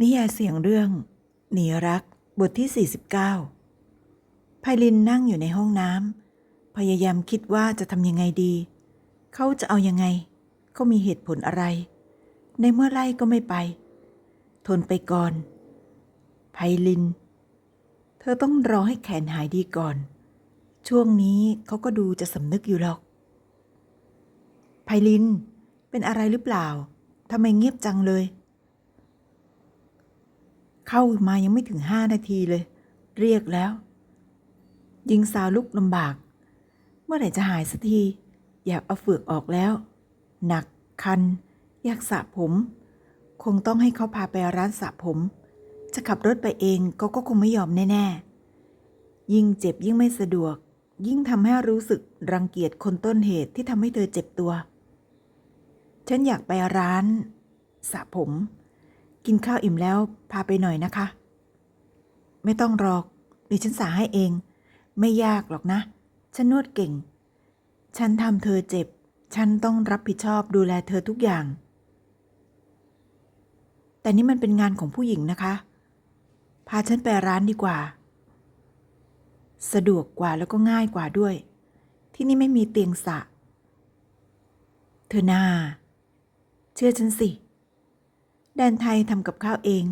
นิยายเสียงเรื่อง หนีรักบทที่ 49ไพลินนั่งอยู่ในห้องน้ำพยายามคิดว่าจะทำยังไงดี เขาจะเอายังไง เขามีเหตุผลอะไร ในเมื่อไล่ก็ไม่ไป ทนไปก่อนไพลิน เธอต้องรอให้แขนหายดีก่อน ช่วงนี้เขาก็ดูจะสำนึกอยู่หรอกไพลิน เป็นอะไรหรือเปล่าทำไมเงียบจังเลย เข้ามายังไม่ถึงห้านาทีเลย เรียกแล้วยิงสาวลุกลำบาก เมื่อไหร่จะหายสักที อยากเอาเฟือกออกแล้ว หนักคัน อยากสระผม คงต้องให้เขาพาไปร้านสระผม จะขับรถไปเองก็ก็คงไม่ยอมแน่ ๆ ยิ่งเจ็บยิ่งไม่สะดวก ยิ่งทำให้รู้สึกรังเกียจคนต้นเหตุที่ทำให้เธอเจ็บตัว ฉันอยากไปร้านสระผม กินข้าวอิ่มแล้วพาไปหน่อยนะคะ ไม่ต้องรอกดิฉันสาให้เอง ไม่ยากหรอกนะ ฉันนวดเก่ง ฉันทำเธอเจ็บ ฉันต้องรับผิดชอบดูแลเธอทุกอย่าง แต่นี่มันเป็นงานของผู้หญิงนะคะ พาฉันไปร้านดีกว่า สะดวกกว่าแล้วก็ง่ายกว่าด้วย ที่นี่ไม่มีเตียงสระเธอนา เชื่อฉันสิ แดนไทยทำกับข้าวเอง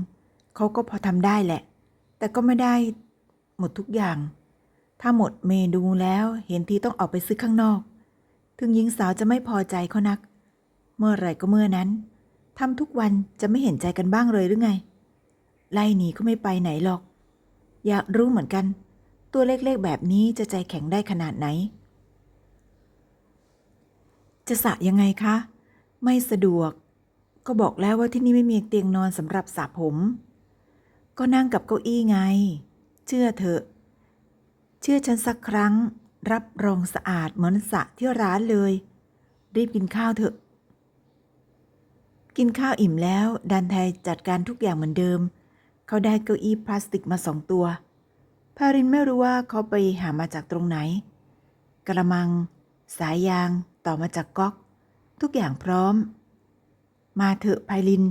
เขาก็พอทำได้แหละ แต่ก็ไม่ได้หมดทุกอย่าง ถ้าหมดเมนูแล้วเห็นทีต้องออกไปซื้อข้างนอก ถึงหญิงสาวจะไม่พอใจเขานัก เมื่อไหร่ก็เมื่อนั้นทำทุกวันจะไม่เห็นใจกันบ้างเลยหรือไง ไล่หนีก็ไม่ไปไหนหรอก อยากรู้เหมือนกัน ตัวเล็กๆแบบนี้จะใจแข็งได้ขนาดไหน จะสะยังไงคะ ไม่สะดวก ก็บอกแล้วว่าที่นี่ไม่มีเตียงนอนสำหรับสระผม ก็นั่งกับเก้าอี้ไง เชื่อเถอะ เชื่อฉันสักครั้ง รับรองสะอาดเหมือนสระที่ร้านเลย รีบกินข้าวเถอะ กินข้าวอิ่มแล้วดันไทยจัดการทุกอย่างเหมือนเดิม เขาได้เก้าอี้พลาสติกมาสองตัวพารินไม่รู้ว่าเขาไปหามาจากตรงไหน กระมัง สายยาง ต่อมาจากก๊อก ทุกอย่างพร้อม มาเถอะไพลิน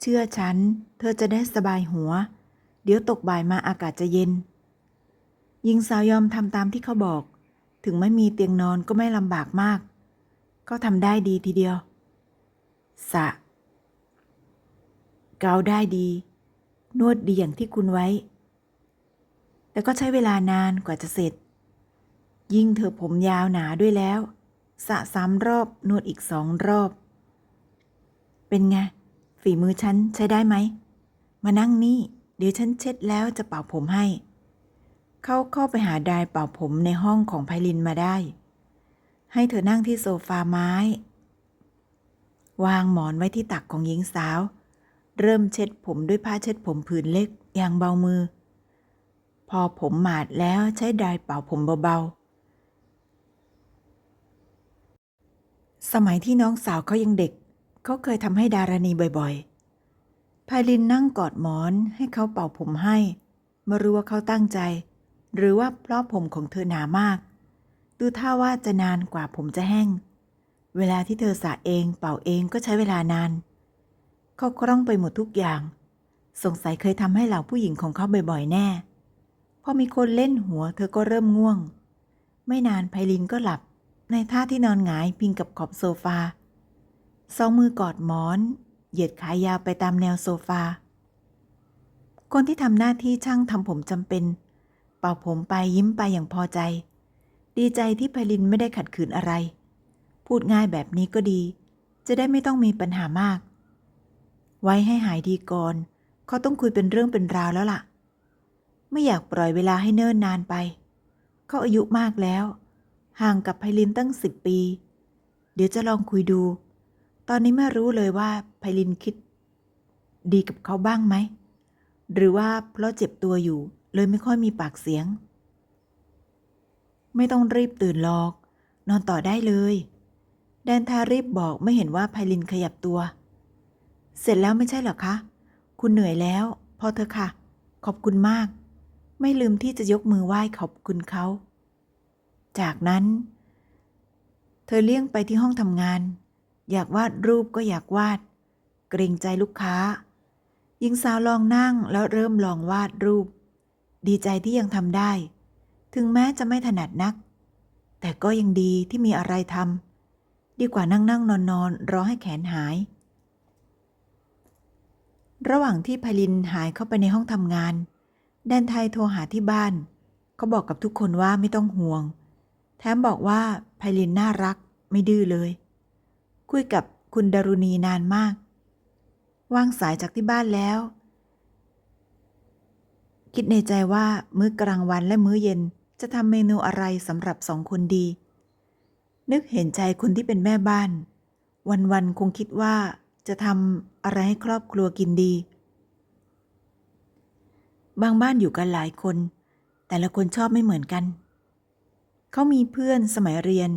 เชื่อฉัน เธอจะได้สบายหัว เดี๋ยวตกบ่ายมาอากาศจะเย็น หญิงสาวยอมทำตามที่เขาบอก ถึงไม่มีเตียงนอนก็ไม่ลำบากมาก ก็ทำได้ดีทีเดียว สะ เกาได้ดี นวดดีอย่างที่คุณไว้ แต่ก็ใช้เวลานานกว่าจะเสร็จ ยิ่งเธอผมยาวหนาด้วยแล้ว สะสามรอบนวดอีกสองรอบ เป็นไง ฝีมือฉันใช้ได้ไหม มานั่งนี่ เดี๋ยวฉันเช็ดแล้วจะเป่าผมให้ เขาเข้าไปหาดายเป่าผมในห้องของไพลินมาได้ ให้เธอนั่งที่โซฟาไม้ วางหมอนไว้ที่ตักของหญิงสาว เริ่มเช็ดผมด้วยผ้าเช็ดผมผืนเล็กอย่างเบามือ พอผมหมาดแล้วใช้ดายเป่าผมเบาๆสมัยที่น้องสาวเขายังเด็ก เขาเคยทำให้ดารณีบ่อยๆไพลินนั่งกอดหมอนให้เขาเป่าผมให้ไม่รู้ว่าเขาตั้งใจ หรือว่าเพราะผมของเธอหนามาก ดูท่าว่าจะนานกว่าผมจะแห้ง เวลาที่เธอสระเองเป่าเองก็ใช้เวลานาน เขาคล่องไปหมดทุกอย่าง สงสัยเคยทำให้เหล่าผู้หญิงของเขาบ่อยๆ แน่ พอมีคนเล่นหัวเธอก็เริ่มง่วง ไม่นานไพลินก็หลับ ในท่าที่นอนหงายพิงกับขอบโซฟา สองมือกอดหมอน เหยียดขายาวไปตามแนวโซฟา คนที่ทำหน้าที่ช่างทำผมจำเป็น เป่าผมไปยิ้มไปอย่างพอใจ ดีใจที่ไพลินไม่ได้ขัดขืนอะไร พูดง่ายแบบนี้ก็ดี จะได้ไม่ต้องมีปัญหามาก ไว้ให้หายดีก่อนเขาต้องคุยเป็นเรื่องเป็นราวแล้วล่ะ ไม่อยากปล่อยเวลาให้เนิ่นนานไป เขาอายุมากแล้ว ห่างกับไพลินตั้งสิบปี เดี๋ยวจะลองคุยดู อนนี้ไม่รู้เลยว่าไพลินคิด ดีกับเขาบ้างไหม หรือว่าเพราะเจ็บตัวอยู่เลยไม่ค่อยมีปากเสียง ไม่ต้องรีบตื่นหรอก นอนต่อได้เลย แดนทารีบบอกไม่เห็นว่าไพลินขยับตัว เสร็จแล้วไม่ใช่เหรอคะ คุณเหนื่อยแล้ว พอเธอะค่ะ ขอบคุณมาก ไม่ลืมที่จะยกมือไหว้ขอบคุณเขา จากนั้น เธอเลี่ยงไปที่ห้องทำงาน อยากวาดรูปก็อยากวาด เกรงใจลูกค้า หญิงสาวลองนั่งแล้วเริ่มลองวาดรูป ดีใจที่ยังทำได้ ถึงแม้จะไม่ถนัดนัก แต่ก็ยังดีที่มีอะไรทำดีกว่านั่งนั่งนอนนอนรอให้แขนหาย ระหว่างที่พลินหายเข้าไปในห้องทำงาน แดนไทยโทรหาที่บ้านเขาบอกกับทุกคนว่าไม่ต้องห่วง แถมบอกว่าไพลินน่ารักไม่ดื้อเลย คุยกับคุณดารุณีนานมาก วางสายจากที่บ้านแล้ว คิดในใจว่ามื้อกลางวันและมื้อเย็นจะทำเมนูอะไรสำหรับสองคนดี นึกเห็นใจคนที่เป็นแม่บ้าน วันๆคงคิดว่าจะทำอะไรให้ครอบครัวกินดี บางบ้านอยู่กันหลายคน แต่ละคนชอบไม่เหมือนกัน เขามีเพื่อนสมัยเรียน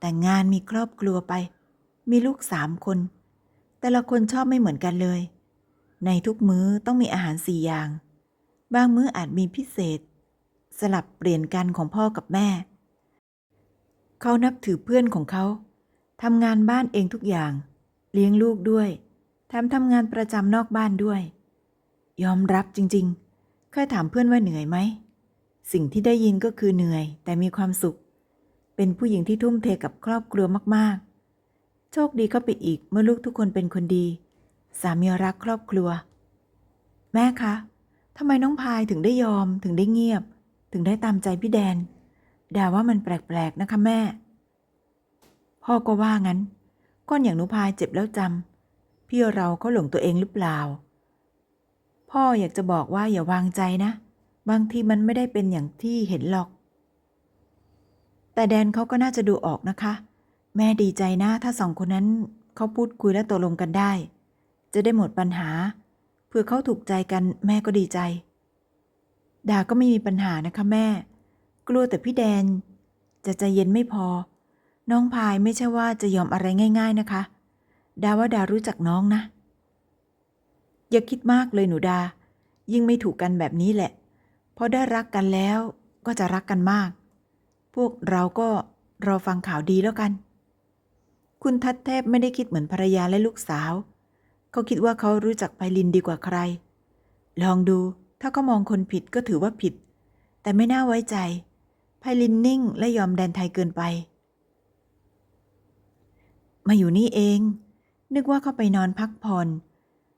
แต่งงานมีครอบครัวไป มีลูกสามคน แต่ละคนชอบไม่เหมือนกันเลย ในทุกมื้อต้องมีอาหารสี่อย่าง บางมื้ออาจมีพิเศษ สลับเปลี่ยนกันของพ่อกับแม่ เขานับถือเพื่อนของเขาทำงานบ้านเองทุกอย่าง เลี้ยงลูกด้วยแถมทำงานประจำนอกบ้านด้วย ยอมรับจริงๆ เคยถามเพื่อนว่าเหนื่อยไหม สิ่งที่ได้ยินก็คือเหนื่อยแต่มีความสุข เป็นผู้หญิงที่ทุ่มเทกับครอบครัวมากๆ โชคดีเข้าไปอีกเมื่อลูกทุกคนเป็นคนดี สามีรักครอบครัว แม่คะทำไมน้องพายถึงได้ยอมถึงได้เงียบ ถึงได้ตามใจพี่แดนด่าว่ามันแปลกๆนะคะแม่ พ่อก็ว่างั้นก้อนอย่างหนูพายเจ็บแล้วจำพี่เราเขาหลงตัวเองหรือเปล่า พ่ออยากจะบอกว่าอย่าวางใจนะ บางทีมันไม่ได้เป็นอย่างที่เห็นหรอก แต่แดนเขาก็น่าจะดูออกนะคะ แม่ดีใจนะ ถ้าสองคนนั้นเขาพูดคุยและตกลงกันได้ จะได้หมดปัญหา เพื่อเขาถูกใจกันแม่ก็ดีใจ ดาก็ไม่มีปัญหานะคะแม่ กลัวแต่พี่แดน จะใจเย็นไม่พอ น้องพายไม่ใช่ว่าจะยอมอะไรง่าย ๆนะคะ ดาว่าดารู้จักน้องนะ อย่าคิดมากเลยหนูดา ยิ่งไม่ถูกกันแบบนี้แหละพอได้รักกันแล้วก็จะรักกันมาก พวกเราก็รอฟังข่าวดีแล้วกัน คุณทัดเทพไม่ได้คิดเหมือนภรรยาและลูกสาว เขาคิดว่าเขารู้จักไพลินดีกว่าใคร ลองดู ถ้าเขามองคนผิดก็ถือว่าผิด แต่ไม่น่าไว้ใจ ไพลินนิ่งและยอมแดนไทยเกินไป มาอยู่นี่เอง นึกว่าเขาไปนอนพักผ่อน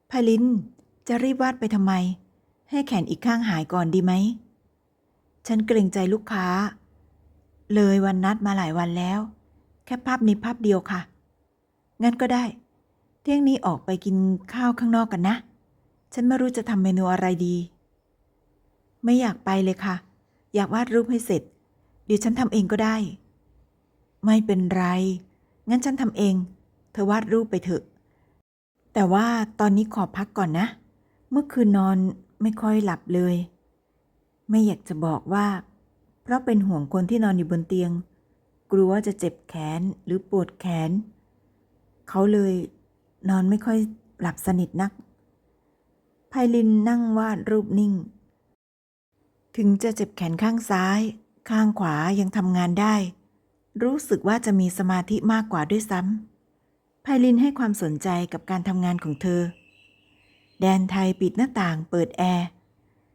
ไพลินจะรีบวาดไปทำไม ให้แขนอีกข้างหายก่อนดีไหม ฉันเกรงใจลูกค้า เลยวันนัดมาหลายวันแล้ว แค่ภาพนี้ภาพเดียวค่ะ งั้นก็ได้ เที่ยงนี้ออกไปกินข้าวข้างนอกกันนะ ฉันไม่รู้จะทำเมนูอะไรดี ไม่อยากไปเลยค่ะ อยากวาดรูปให้เสร็จ เดี๋ยวฉันทำเองก็ได้ ไม่เป็นไร งั้นฉันทำเอง เธอวาดรูปไปเถอะ แต่ว่าตอนนี้ขอพักก่อนนะ เมื่อคืนนอนไม่ค่อยหลับเลย ไม่อยากจะบอกว่า เพราะเป็นห่วงคนที่นอนอยู่บนเตียง กลัวว่าจะเจ็บแขนหรือปวดแขน เขาเลยนอนไม่ค่อยหลับสนิทนักไพลินนั่งวาดรูปนิ่ง ถึงจะเจ็บแขนข้างซ้าย ข้างขวายังทำงานได้ รู้สึกว่าจะมีสมาธิมากกว่าด้วยซ้ำไพลินให้ความสนใจกับการทำงานของเธอ แดนไทยปิดหน้าต่างเปิดแอร์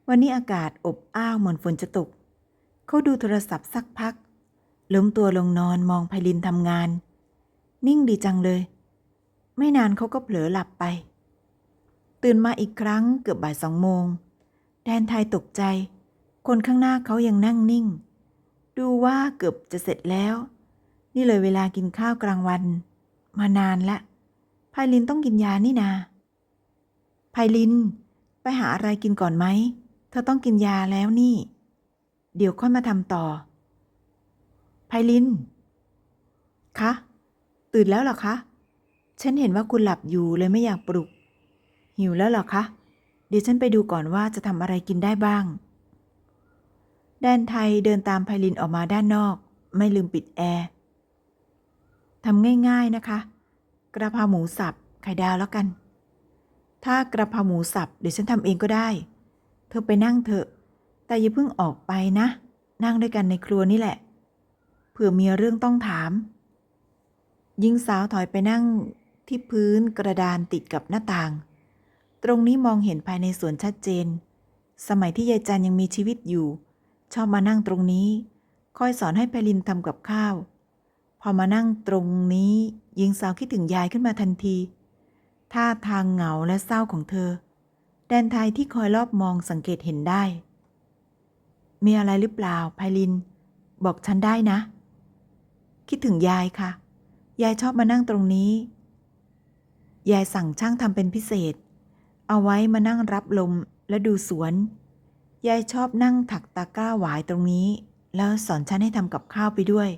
วันนี้อากาศอบอ้าวเหมือนฝนจะตก เขาดูโทรศัพท์สักพักล้มตัวลงนอนมองไพลินทำงาน นิ่งดีจังเลย ไม่นานเขาก็เผลอหลับไป ตื่นมาอีกครั้งเกือบบ่ายสองโมง แดนไทยตกใจ คนข้างหน้าเขายังนั่งนิ่ง ดูว่าเกือบจะเสร็จแล้ว นี่เลยเวลากินข้าวกลางวัน มานานละไพลินต้องกินยานี่นาไพลิน ไปหาอะไรกินก่อนไหม เธอต้องกินยาแล้วนี่ เดี๋ยวค่อยมาทำต่อไพลิน คะ ตื่นแล้วหรอคะ ฉันเห็นว่าคุณหลับอยู่เลยไม่อยากปลุก หิวแล้วเหรอคะ เดี๋ยวฉันไปดูก่อนว่าจะทำอะไรกินได้บ้าง แดนไทยเดินตามไพลินออกมาด้านนอก ไม่ลืมปิดแอร์ทำง่าย ๆนะคะ กระเพราหมูสับไข่ดาวแล้วกัน ถ้ากระเพราหมูสับเดี๋ยวฉันทำเองก็ได้ เธอไปนั่งเถอะ แต่อย่าเพิ่งออกไปนะ นั่งด้วยกันในครัวนี่แหละ เผื่อมีเรื่องต้องถามหญิงสาวถอยไปนั่ง ที่พื้นกระดานติดกับหน้าต่าง ตรงนี้มองเห็นภายในสวนชัดเจน สมัยที่ยายจันยังมีชีวิตอยู่ ชอบมานั่งตรงนี้ คอยสอนให้ไพลินทำกับข้าว พอมานั่งตรงนี้หญิงสาวคิดถึงยายขึ้นมาทันที ท่าทางเหงาและเศร้าของเธอ แดนไทยที่คอยรอบมองสังเกตเห็นได้ มีอะไรหรือเปล่าไพลิน บอกฉันได้นะ คิดถึงยายค่ะ ยายชอบมานั่งตรงนี้ ยายสั่งช่างทำเป็นพิเศษ เอาไว้มานั่งรับลมและดูสวน ยายชอบนั่งถักตะกร้าหวายตรงนี้ แล้วสอนฉันให้ทำกับข้าวไปด้วย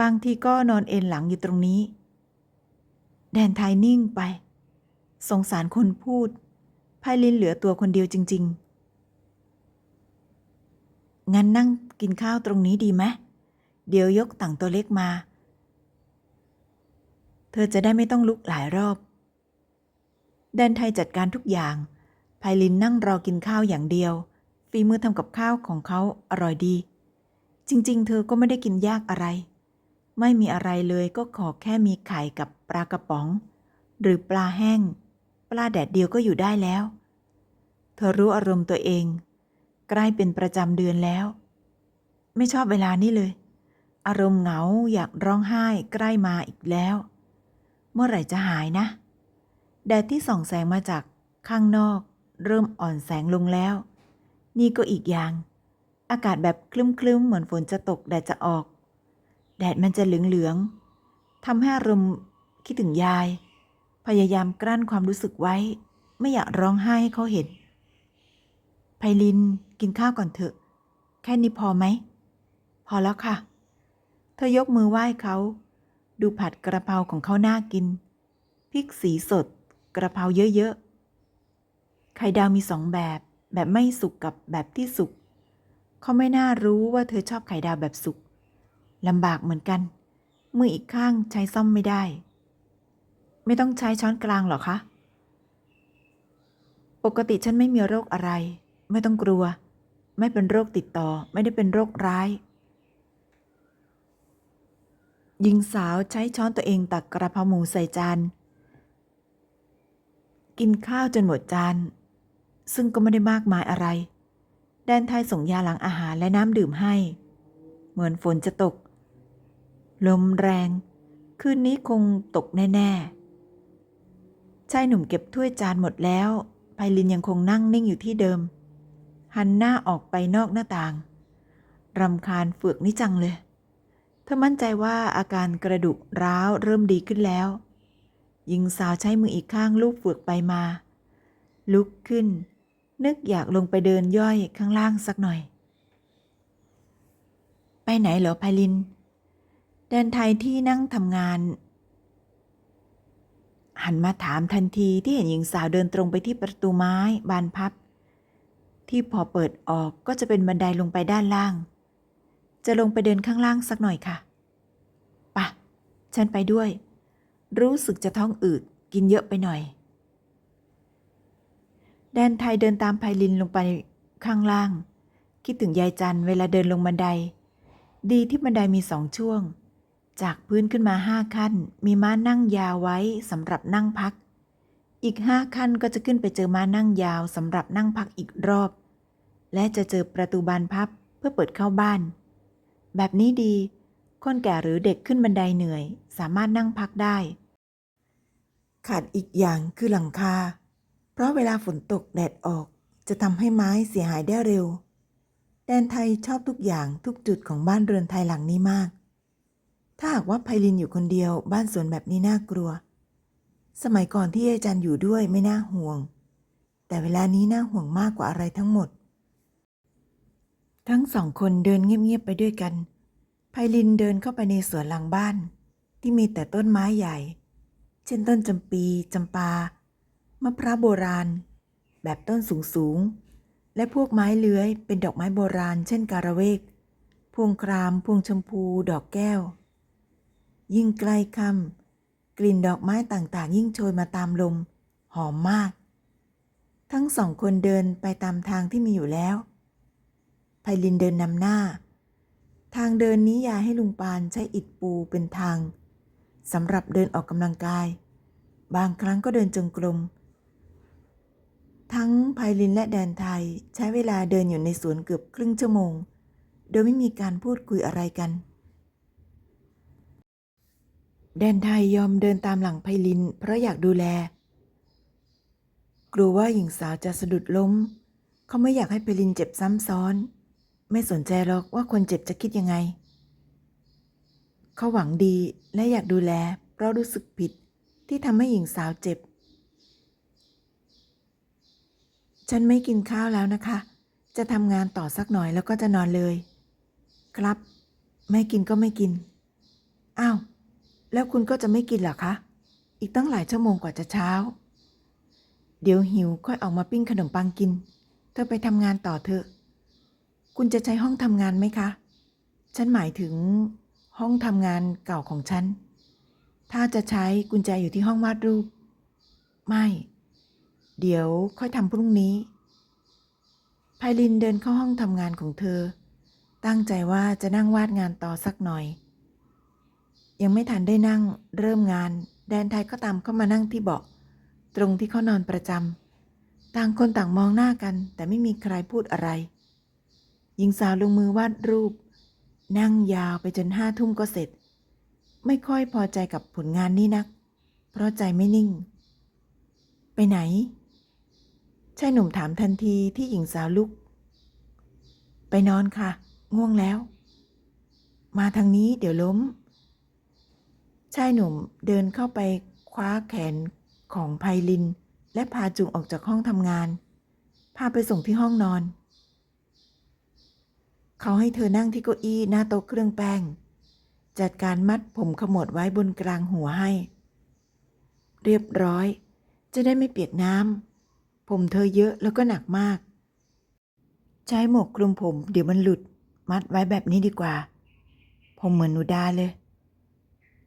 บางทีก็นอนเอนหลังอยู่ตรงนี้ แดนไทยนิ่งไป สงสารคนพูดไพลินเหลือตัวคนเดียวจริง ๆ งั้นนั่งกินข้าวตรงนี้ดีไหม เดี๋ยวยกต่างตัวเล็กมา เธอจะได้ไม่ต้องลุกหลายรอบ แดนไทยจัดการทุกอย่างไพลินนั่งรอกินข้าวอย่างเดียว ฝีมือทำกับข้าวของเขาอร่อยดี จริงๆ เธอก็ไม่ได้กินยากอะไร ไม่มีอะไรเลยก็ขอแค่มีไข่กับปลากระป๋อง หรือปลาแห้ง ปลาแดดเดียวก็อยู่ได้แล้ว เธอรู้อารมณ์ตัวเอง ใกล้เป็นประจำเดือนแล้ว ไม่ชอบเวลานี้เลย อารมณ์เหงาอยากร้องไห้ใกล้มาอีกแล้ว เมื่อไหร่จะหายนะ แดดที่ส่องแสงมาจากข้างนอก เริ่มอ่อนแสงลงแล้ว นี่ก็อีกอย่าง อากาศแบบคลึ้มๆเหมือนฝนจะตกแดดจะออก แดดมันจะเหลืองๆทำให้อารมณ์คิดถึงยาย พยายามกลั้นความรู้สึกไว้ ไม่อยากร้องไห้ให้เขาเห็นไพลินกินข้าวก่อนเถอะ แค่นี้พอไหม พอแล้วค่ะ เธอยกมือไหว้เขา ดูผัดกระเพราของเขาน่ากิน พริกสีสด กระเพราเยอะๆ ไข่ดาวมีสองแบบ แบบไม่สุกกับแบบที่สุก เขาไม่น่ารู้ว่าเธอชอบไข่ดาวแบบสุกลำบากเหมือนกัน มืออีกข้างใช้ซ่อมไม่ได้ ไม่ต้องใช้ช้อนกลางหรอคะ ปกติฉันไม่มีโรคอะไร ไม่ต้องกลัว ไม่เป็นโรคติดต่อ ไม่ได้เป็นโรคร้าย หญิงสาวใช้ช้อนตัวเองตักกระเพราหมูใส่จาน กินข้าวจนหมดจาน ซึ่งก็ไม่ได้มากมายอะไร แดนไทยส่งยาหลังอาหารและน้ำดื่มให้ เหมือนฝนจะตก ลมแรง คืนนี้คงตกแน่ ๆ ชายหนุ่มเก็บถ้วยจานหมดแล้วไพลินยังคงนั่งนิ่งอยู่ที่เดิม หันหน้าออกไปนอกหน้าต่างรำคาญเฟือกนี่จังเลย เธอมั่นใจว่าอาการกระดูกร้าวเริ่มดีขึ้นแล้วหญิงสาวใช้มืออีกข้างลูบเฟือกไปมา ลุกขึ้น นึกอยากลงไปเดินย่อยข้างล่างสักหน่อย ไปไหนเหรอไพลิน แดนไทยที่นั่งทำงาน หันมาถามทันทีที่เห็นหญิงสาวเดินตรงไปที่ประตูไม้บานพับ ที่พอเปิดออกก็จะเป็นบันไดลงไปด้านล่าง จะลงไปเดินข้างล่างสักหน่อยค่ะปะฉันไปด้วย รู้สึกจะท้องอืดกินเยอะไปหน่อย แดนไทยเดินตามไพลินลงไปข้างล่าง คิดถึงยายจันเวลาเดินลงบันได ดีที่บันไดมีสองช่วง จากพื้นขึ้นมาห้าขั้น มีม้านั่งยาวไว้สำหรับนั่งพัก อีกห้าขั้นก็จะขึ้นไปเจอม้านั่งยาวสำหรับนั่งพักอีกรอบ และจะเจอประตูบานพับเพื่อเปิดเข้าบ้าน แบบนี้ดี คนแก่หรือเด็กขึ้นบันไดเหนื่อย สามารถนั่งพักได้ ขาดอีกอย่างคือหลังคา เพราะเวลาฝนตกแดดออกจะทำให้ไม้เสียหายได้เร็ว แดนไทยชอบทุกอย่างทุกจุดของบ้านเรือนไทยหลังนี้มาก ถ้าหากว่าไพลินอยู่คนเดียวบ้านสวนแบบนี้น่ากลัว สมัยก่อนที่อาจารย์อยู่ด้วยไม่น่าห่วง แต่เวลานี้น่าห่วงมากกว่าอะไรทั้งหมด ทั้งสองคนเดินเงียบๆไปด้วยกัน ไพลินเดินเข้าไปในสวนหลังบ้าน ที่มีแต่ต้นไม้ใหญ่ เช่นต้นจำปีจำปา มะพร้าวโบราณ แบบต้นสูงๆ และพวกไม้เลื้อยเป็นดอกไม้โบราณ เช่นการะเวก พวงคราม พวงชมพู ดอกแก้ว ยิ่งใกล้ค่ำกลิ่นดอกไม้ต่างๆ ยิ่งโชยมาตามลม หอมมาก ทั้งสองคนเดินไปตามทางที่มีอยู่แล้ว ไพลินเดินนำหน้า ทางเดินนี้ยายให้ลุงปานใช้อิฐปูเป็นทางสำหรับเดินออกกำลังกาย บางครั้งก็เดินจงกรม ทั้งไพลินและแดนไทยใช้เวลาเดินอยู่ในสวนเกือบครึ่งชั่วโมง โดยไม่มีการพูดคุยอะไรกัน แดนไทยยอมเดินตามหลังไพลิน เพราะอยากดูแล กลัวว่าหญิงสาวจะสะดุดล้ม เขาไม่อยากให้ไพลินเจ็บซ้ำซ้อน ไม่สนใจหรอกว่าคนเจ็บจะคิดยังไง เขาหวังดีและอยากดูแล เพราะรู้สึกผิดที่ทำให้หญิงสาวเจ็บ ฉันไม่กินข้าวแล้วนะคะ จะทำงานต่อสักหน่อยแล้วก็จะนอนเลย ครับ ไม่กินก็ไม่กิน อ้าว แล้วคุณก็จะไม่กินเหรอคะ อีกตั้งหลายชั่วโมงกว่าจะเช้า เดี๋ยวหิวค่อยออกมาปิ้งขนมปังกิน เธอไปทำงานต่อเถอะ คุณจะใช้ห้องทำงานไหมคะ ฉันหมายถึงห้องทำงานเก่าของฉัน ถ้าจะใช้กุญแจอยู่ที่ห้องวาดรูป ไม่ เดี๋ยวค่อยทำพรุ่งนี้ไพลินเดินเข้าห้องทำงานของเธอ ตั้งใจว่าจะนั่งวาดงานต่อสักหน่อย ยังไม่ทันได้นั่งเริ่มงาน แดนไทยก็ตามเข้ามานั่งที่เบาะ ตรงที่เขานอนประจำต่างคนต่างมองหน้ากัน แต่ไม่มีใครพูดอะไร หญิงสาวลงมือวาดรูป นั่งยาวไปจนห้าทุ่มก็เสร็จ ไม่ค่อยพอใจกับผลงานนี้นัก เพราะใจไม่นิ่ง ไปไหนชายหนุ่มถามทันทีที่หญิงสาวลุก ไปนอนค่ะ ง่วงแล้ว มาทางนี้เดี๋ยวล้ม ชายหนุ่มเดินเข้าไปคว้าแขนของไพลิน และพาจุงออกจากห้องทำงาน พาไปส่งที่ห้องนอน เขาให้เธอนั่งที่เก้าอี้หน้าโต๊ะเครื่องแป้ง จัดการมัดผมขมวดไว้บนกลางหัวให้ เรียบร้อย จะได้ไม่เปียกน้ำผมเธอเยอะแล้วก็หนักมาก ใช้หมวกคลุมผมเดี๋ยวมันหลุด มัดไว้แบบนี้ดีกว่า ผมเหมือนหนูดาเลย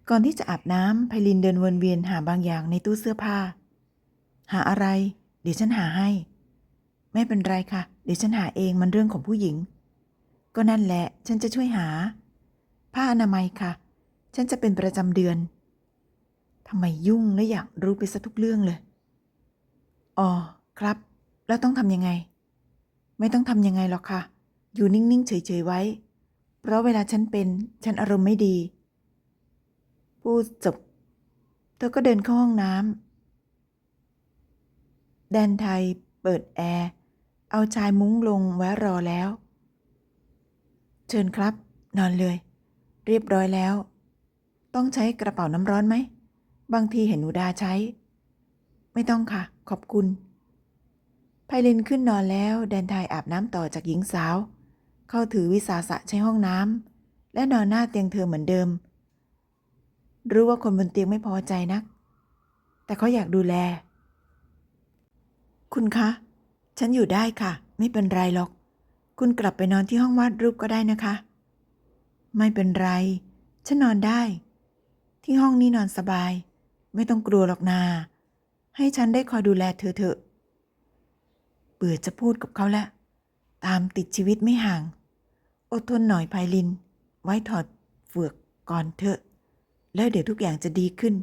ก่อนที่จะอาบน้ำไพลินเดินวนเวียนหาบางอย่างในตู้เสื้อผ้า หาอะไร เดี๋ยวฉันหาให้ ไม่เป็นไรค่ะ เดี๋ยวฉันหาเองมันเรื่องของผู้หญิง ก็นั่นแหละ ฉันจะช่วยหา ผ้าอนามัยค่ะ ฉันจะเป็นประจำเดือนทำไมยุ่งและอยากรู้ไปซะทุกเรื่องเลย อ๋อ ครับ แล้วต้องทำยังไง ไม่ต้องทำยังไงหรอกค่ะ อยู่นิ่ง ๆ เฉย ๆ ไว้ เพราะเวลาฉันเป็น ฉันอารมณ์ไม่ดี พูดจบ เธอก็เดินเข้าห้องน้ำแดนไทยเปิดแอร์ เอาชายมุ้งลงไว้รอแล้ว เชิญครับ นอนเลย เรียบร้อยแล้ว ต้องใช้กระเป๋าน้ำร้อนไหม บางทีเห็นหนูดาใช้ ไม่ต้องค่ะ ขอบคุณไพลินขึ้นนอนแล้ว แดนไทยอาบน้ำต่อจากหญิงสาว เข้าถือวิสาสะใช้ห้องน้ำและนอนหน้าเตียงเธอเหมือนเดิม รู้ว่าคนบนเตียงไม่พอใจนัก แต่เขาอยากดูแล คุณคะ ฉันอยู่ได้ค่ะ ไม่เป็นไรหรอก คุณกลับไปนอนที่ห้องวาดรูปก็ได้นะคะ ไม่เป็นไร ฉันนอนได้ ที่ห้องนี้นอนสบาย ไม่ต้องกลัวหรอกนา ให้ฉันได้คอยดูแลเธอเถอะ เบื่อจะพูดกับเขาแล้ว ตามติดชีวิตไม่ห่าง อดทนหน่อยไพลิน ไว้ถอดเฟือกก่อนเถอะ แล้วเดี๋ยวทุกอย่างจะดีขึ้น